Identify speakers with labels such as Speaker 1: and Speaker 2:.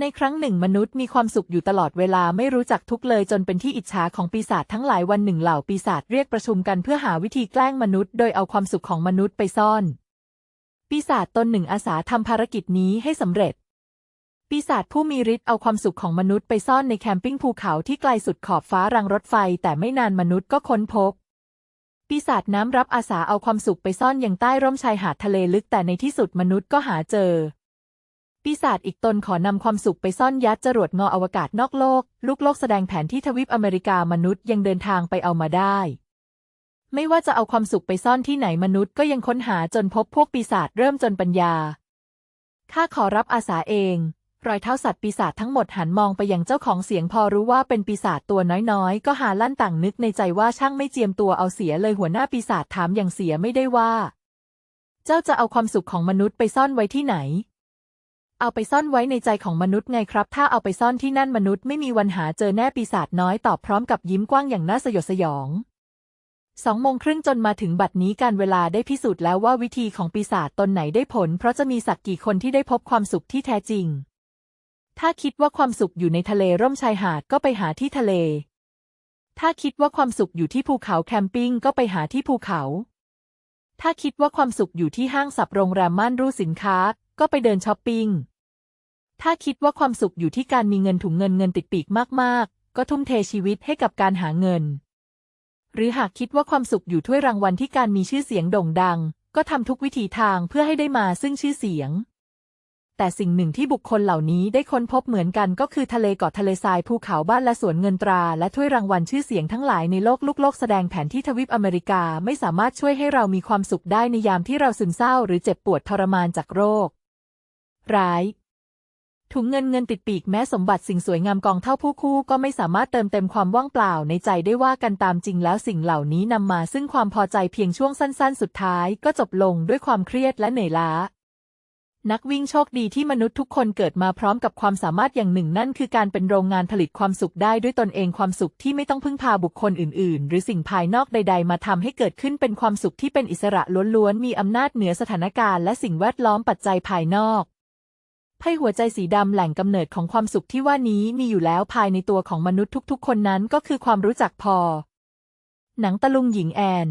Speaker 1: ในครั้งหนึ่งมนุษย์มีความสุขอยู่ตลอดเวลาไม่รู้จักทุกเลยจนเป็นที่อิจฉาของปีศาจทั้งหลายวันหนึ่งเหล่าปีศาจเรียกประชุมกันเพื่อหาวิธีแกล้งมนุษย์โดยเอาความสุขของมนุษย์ไปซ่อน ปีศาจตนหนึ่งอาสาทำภารกิจนี้ให้สำเร็จ ปีศาจผู้มีฤทธิ์เอาความสุขของมนุษย์ไปซ่อนในแคมปิ้งภูเขาที่ไกลสุดขอบฟ้ารางรถไฟ แต่ไม่นานมนุษย์ก็ค้นพบ ปีศาจน้ำรับอาสาเอาความสุขไปซ่อนอย่างใต้ร่มชายหาดทะเลลึกแต่ในที่สุดมนุษย์ก็หาเจอ ปีศาจอีกตนขอนำความสุขไปซ่อนยัดจรวดงออวกาศนอกโลก ลูกโลกแสดงแผนที่ทวีปอเมริกามนุษย์ยังเดินทางไปเอามาได้ ไม่ว่าจะเอาความสุขไปซ่อนที่ไหนมนุษย์ก็ยังค้นหาจนพบพวกปีศาจเริ่มจนปัญญา ข้าขอรับอาสาเอง รอยเท้าสัตว์ปีศาจทั้งหมดหันมองไปยังเจ้าของเสียงพอรู้ว่าเป็นปีศาจตัวน้อยๆ ก็หาลั่นต่างนึกในใจว่าช่างไม่เจียมตัวเอาเสียเลยหัวหน้าปีศาจถามอย่างเสียไม่ได้ว่า เจ้าจะเอาความสุขของมนุษย์ไปซ่อนไว้ที่ไหน เอาไปซ่อนไว้ในใจของมนุษย์ไงครับ ถ้าเอาไปซ่อนที่นั่นมนุษย์ไม่มีวันหาเจอแน่ปีศาจน้อยตอบพร้อมกับยิ้มกว้างอย่างน่าสยดสยองสองโมงครึ่งจนมาถึงบัดนี้การเวลาได้พิสูจน์แล้วว่าวิธีของปีศาจตนไหนได้ผล เพราะจะมีสักกี่คนที่ได้พบความสุขที่แท้จริง ถ้าคิดว่าความสุขอยู่ในทะเลร่มชายหาดก็ไปหาที่ทะเล ถ้าคิดว่าความสุขอยู่ที่ภูเขาแคมปิ้งก็ไปหาที่ภูเขา ถ้าคิดว่าความสุขอยู่ที่ห้างสับโรงแรมม่านรูสินค้า ก็ไปเดินช้อปปิ้ง ถ้าคิดว่าความสุขอยู่ที่การมีเงินถุงเงินเงินติดปีกมากๆ ก็ทุ่มเทชีวิตให้กับการหาเงิน หรือหากคิดว่าความสุขอยู่ถ้วยรางวัลที่การมีชื่อเสียงโด่งดัง ก็ทำทุกวิถีทางเพื่อให้ได้มาซึ่งชื่อเสียง แต่สิ่งหนึ่งที่บุคคลเหล่านี้ได้ค้นพบเหมือนกันก็คือทะเลเกาะทะเลทรายภูเขาบ้านและสวนเงินตราและถ้วยรางวัลชื่อเสียงทั้งหลายในโลกลูกโลกแสดงแผนที่ทวีปอเมริกาไม่สามารถช่วยให้เรามีความสุขได้ในยามที่เราซึมเศร้า หรือเจ็บปวดทรมานจากโรค ร้าย ถุงเงินเงินติดปีกแม้สมบัติสิ่งสวยงามกองเท่าผู้คู่ก็ไม่สามารถเติมเต็มความว่างเปล่าในใจได้ว่ากันตามจริงแล้วสิ่งเหล่านี้นำมาซึ่งความพอใจเพียงช่วงสั้น ๆ สุดท้ายก็จบลงด้วยความเครียดและเหนื่อยล้า นักวิ่งโชคดีที่มนุษย์ทุกคนเกิดมาพร้อมกับความสามารถอย่างหนึ่งนั่นคือการเป็นโรงงานผลิตความสุขได้ด้วยตนเองความสุขที่ไม่ต้องพึ่งพาบุคคลอื่น ๆ หรือสิ่งภายนอกใด ๆ มาทำให้เกิดขึ้นเป็นความสุขที่เป็นอิสระล้วนๆมีอำนาจเหนือสถานการณ์และสิ่งแวดล้อมปัจจัยภายนอก ไพ่หัวใจสีดำแหล่งกำเนิดของความสุขที่ว่านี้มีอยู่แล้วภายในตัวของมนุษย์ทุกๆ คนนั้นก็คือความรู้จักพอ หนังตะลุงหญิงแอน